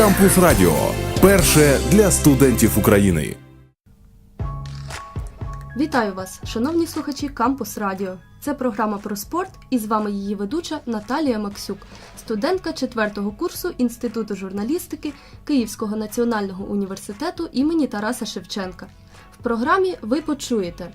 Кампус Радіо перше для студентів України. Вітаю вас, шановні слухачі Кампус Радіо. Це програма про спорт, і з вами її ведуча Наталія Максюк, студентка 4-го курсу Інституту журналістики Київського національного університету імені Тараса Шевченка. В програмі ви почуєте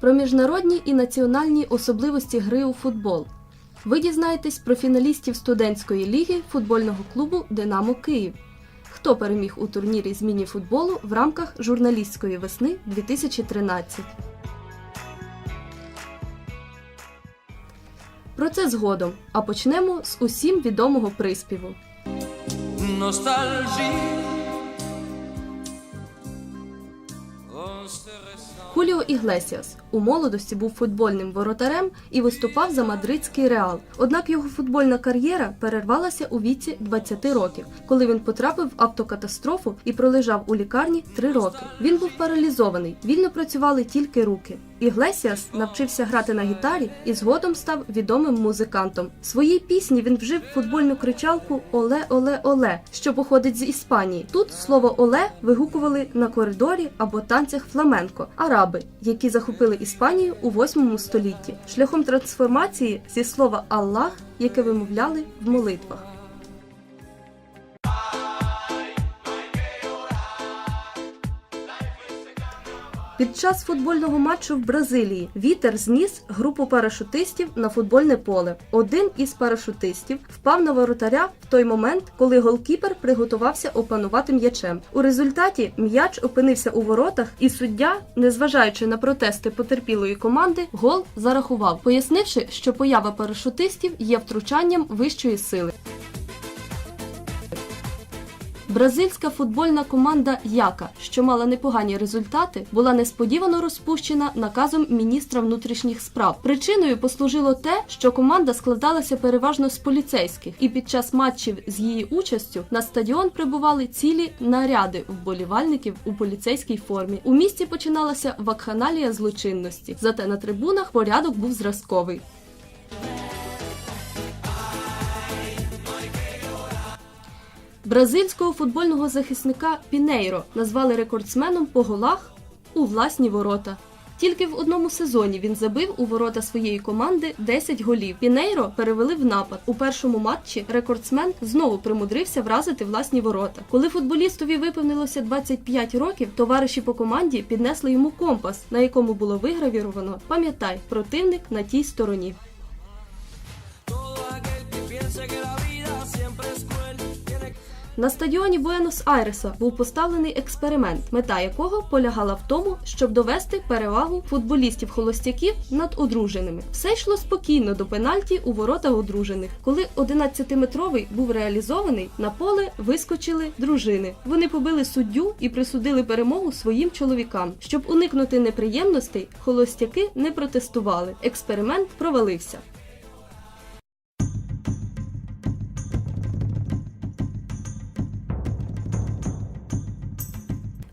про міжнародні і національні особливості гри у футбол. Ви дізнаєтесь про фіналістів студентської ліги футбольного клубу Динамо Київ. Хто переміг у турнірі з міні-футболу в рамках журналістської весни 2013. Про це згодом, а почнемо з усім відомого приспіву. Nostalgie. Хуліо Іглесіас у молодості був футбольним воротарем і виступав за мадридський реал. Однак його футбольна кар'єра перервалася у віці 20 років, коли він потрапив в автокатастрофу і пролежав у лікарні 3 роки. Він був паралізований, вільно працювали тільки руки. Іглесіас навчився грати на гітарі і згодом став відомим музикантом. В своїй пісні він вжив футбольну кричалку Оле, оле, оле, що походить з Іспанії. Тут слово оле вигукували на коридорі або танцях фламенко араби, які захопили Іспанію у 8 столітті, шляхом трансформації зі слова Аллах, яке вимовляли в молитвах. Під час футбольного матчу в Бразилії вітер зніс групу парашутистів на футбольне поле. Один із парашутистів впав на воротаря в той момент, коли голкіпер приготувався опанувати м'ячем. У результаті м'яч опинився у воротах, і суддя, незважаючи на протести потерпілої команди, гол зарахував, пояснивши, що поява парашутистів є втручанням вищої сили. Бразильська футбольна команда Яка, що мала непогані результати, була несподівано розпущена наказом міністра внутрішніх справ. Причиною послужило те, що команда складалася переважно з поліцейських, і під час матчів з її участю на стадіон прибували цілі наряди вболівальників у поліцейській формі. У місті починалася вакханалія злочинності. Зате на трибунах порядок був зразковий. Бразильського футбольного захисника Пінейро назвали рекордсменом по голах у власні ворота. Тільки в одному сезоні він забив у ворота своєї команди 10 голів. Пінейро перевели в напад. У першому матчі рекордсмен знову примудрився вразити власні ворота. Коли футболістові виповнилося 25 років, товариші по команді піднесли йому компас, на якому було вигравіровано Пам'ятай, противник на тій стороні. На стадіоні Буенос-Айреса був поставлений експеримент, мета якого полягала в тому, щоб довести перевагу футболістів-холостяків над одруженими. Все йшло спокійно до пенальті у ворота одружених. Коли 11-метровий був реалізований, на поле вискочили дружини. Вони побили суддю і присудили перемогу своїм чоловікам. Щоб уникнути неприємностей, холостяки не протестували. Експеримент провалився.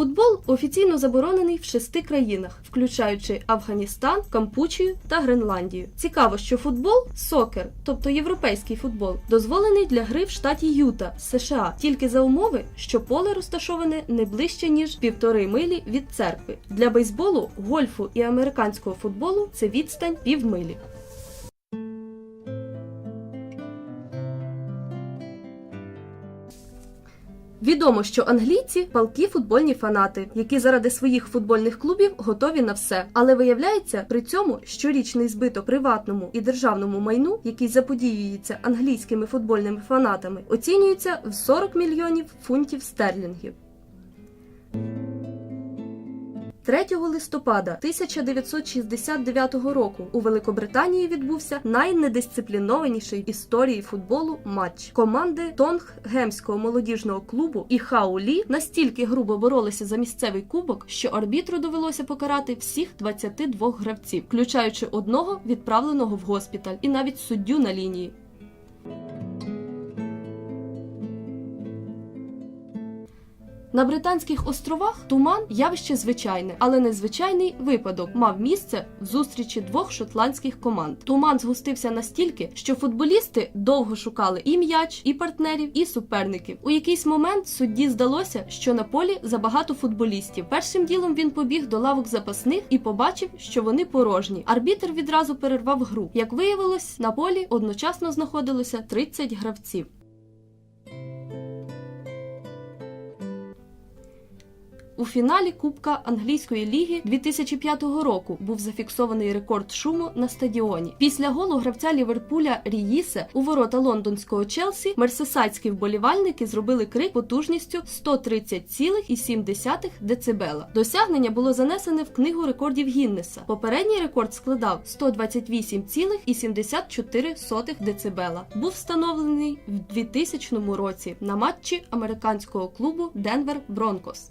Футбол офіційно заборонений в шести країнах, включаючи Афганістан, Кампучію та Гренландію. Цікаво, що футбол сокер, тобто європейський футбол, дозволений для гри в штаті Юта, США, тільки за умови, що поле розташоване не ближче ніж півтори милі від церкви. Для бейсболу, гольфу і американського футболу це відстань півмилі. Відомо, що англійці палкі футбольні фанати, які заради своїх футбольних клубів готові на все. Але виявляється при цьому щорічний збиток приватному і державному майну, який заподіюється англійськими футбольними фанатами, оцінюється в 40 мільйонів фунтів стерлінгів. 3 листопада 1969 року у Великобританії відбувся найнедисциплінованіший в історії футболу матч. Команди Тонггемського молодіжного клубу і Хаулі настільки грубо боролися за місцевий кубок, що арбітру довелося покарати всіх 22 гравців, включаючи одного відправленого в госпіталь, і навіть суддю на лінії. На Британських островах туман явище звичайне, але незвичайний випадок мав місце в зустрічі двох шотландських команд. Туман згустився настільки, що футболісти довго шукали і м'яч, і партнерів, і суперників. У якийсь момент судді здалося, що на полі забагато футболістів. Першим ділом він побіг до лавок запасних і побачив, що вони порожні. Арбітр відразу перервав гру. Як виявилось, на полі одночасно знаходилося 30 гравців. У фіналі Кубка англійської ліги 2005 року був зафіксований рекорд шуму на стадіоні. Після голу гравця Ліверпуля Ріїсе у ворота лондонського Челсі мерсесайські вболівальники зробили крик потужністю 130,7 децибела. Досягнення було занесене в книгу рекордів Гіннеса. Попередній рекорд складав 128,74 децибела. Був встановлений в 2000 році на матчі американського клубу Денвер Бронкос.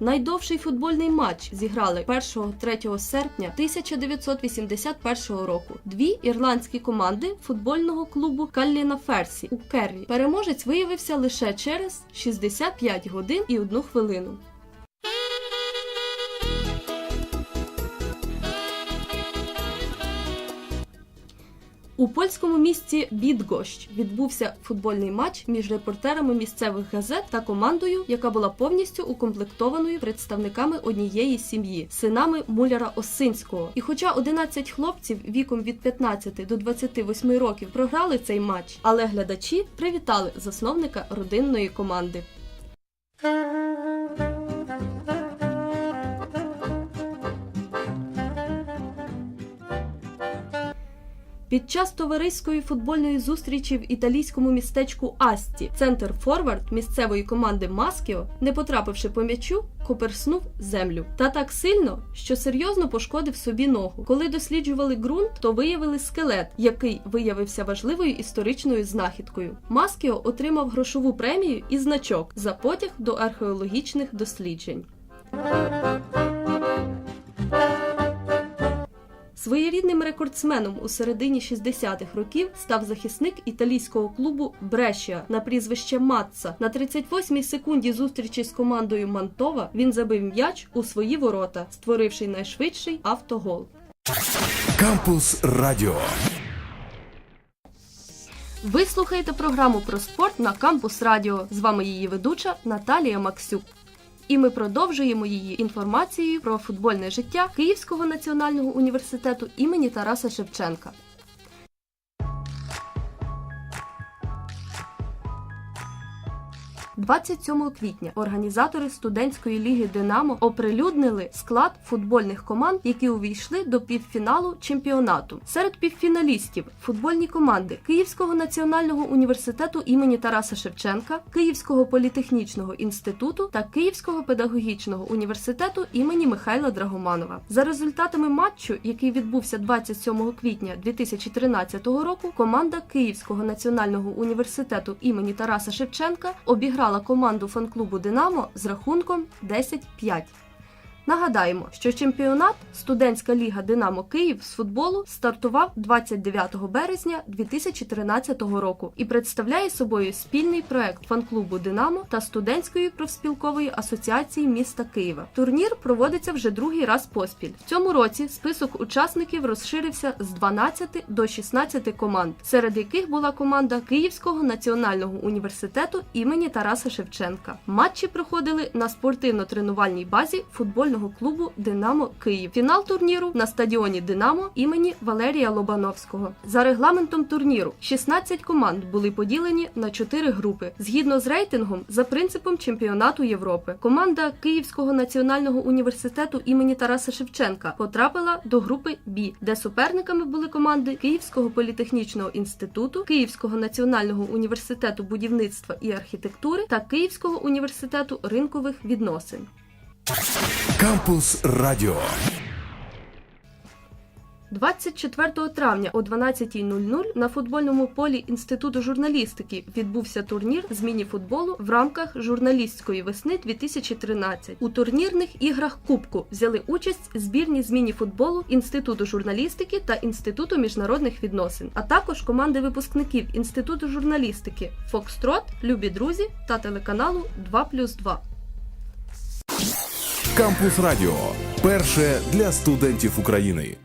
Найдовший футбольний матч зіграли 1-3 серпня 1981 року. Дві ірландські команди футбольного клубу Калліна Ферсі у Керрі. Переможець виявився лише через 65 годин і 1 хвилину. У польському місті Бідгощ відбувся футбольний матч між репортерами місцевих газет та командою, яка була повністю укомплектованою представниками однієї сім'ї, синами муляра Осинського. І хоча 11 хлопців віком від 15 до 28 років програли цей матч, але глядачі привітали засновника родинної команди. Під час товариської футбольної зустрічі в італійському містечку Асті центр форвард місцевої команди Маскіо, не потрапивши по м'ячу, коперснув землю. Та так сильно, що серйозно пошкодив собі ногу. Коли досліджували ґрунт, то виявили скелет, який виявився важливою історичною знахідкою. Маскіо отримав грошову премію і значок за потяг до археологічних досліджень. Своєрідним рекордсменом у середині 60-х років став захисник італійського клубу Брешія на прізвище Матца. На 38-й секунді зустрічі з командою Мантова він забив м'яч у свої ворота, створивши найшвидший автогол. Кампус Радіо. Ви слухаєте програму про спорт на Кампус Радіо. З вами її ведуча Наталія Максюк. І ми продовжуємо її інформацією про футбольне життя Київського національного університету імені Тараса Шевченка. – 27 квітня організатори студентської ліги Динамо оприлюднили склад футбольних команд, які увійшли до півфіналу чемпіонату. Серед півфіналістів футбольні команди Київського національного університету імені Тараса Шевченка, Київського політехнічного інституту та Київського педагогічного університету імені Михайла Драгоманова. За результатами матчу, який відбувся 27 квітня 2013 року, команда Київського національного університету імені Тараса Шевченка обіграла команду фан-клубу Динамо з рахунком 10-5. Нагадаємо, що чемпіонат Студентська ліга Динамо Київ з футболу стартував 29 березня 2013 року і представляє собою спільний проект фан-клубу Динамо та студентської профспілкової асоціації міста Києва. Турнір проводиться вже другий раз поспіль. В цьому році список учасників розширився з 12 до 16 команд, серед яких була команда Київського національного університету імені Тараса Шевченка. Матчі проходили на спортивно-тренувальній базі футбольного клубу Динамо Київ. Фінал турніру на стадіоні Динамо імені Валерія Лобановського. За регламентом турніру 16 команд були поділені на 4 групи згідно з рейтингом за принципом чемпіонату Європи. Команда Київського національного університету імені Тараса Шевченка потрапила до групи Б, де суперниками були команди Київського політехнічного інституту, Київського національного університету будівництва і архітектури та Київського університету ринкових відносин. Кампус Радіо. 24 травня о 12.00 на футбольному полі Інституту журналістики відбувся турнір з міні-футболу в рамках журналістської весни 2013. У турнірних іграх Кубку взяли участь збірні з міні-футболу Інституту журналістики та Інституту міжнародних відносин, а також команди випускників Інституту журналістики Фокстрот, Любі друзі та телеканалу 2+,2. Кампус Радіо. Перше для студентів України.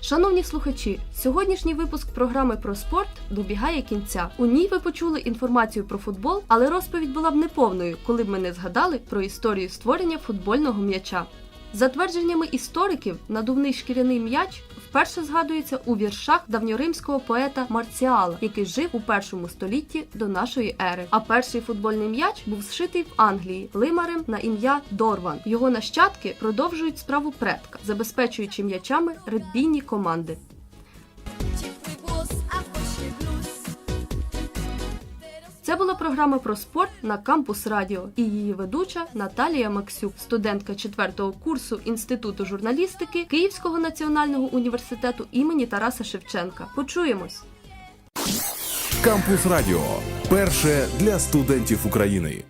Шановні слухачі, сьогоднішній випуск програми про спорт добігає кінця. У ній ви почули інформацію про футбол, але розповідь була б неповною, коли б ми не згадали про історію створення футбольного м'яча. За твердженнями істориків, надувний шкіряний м'яч вперше згадується у віршах давньоримського поета Марціала, який жив у першому столітті до нашої ери. А перший футбольний м'яч був зшитий в Англії лимарем на ім'я Дорван. Його нащадки продовжують справу предка, забезпечуючи м'ячами редбійні команди. Це була програма про спорт на Кампус Радіо і її ведуча Наталія Максюк, студентка 4-го курсу Інституту журналістики Київського національного університету імені Тараса Шевченка. Почуємось! Кампус Радіо. Перше для студентів України.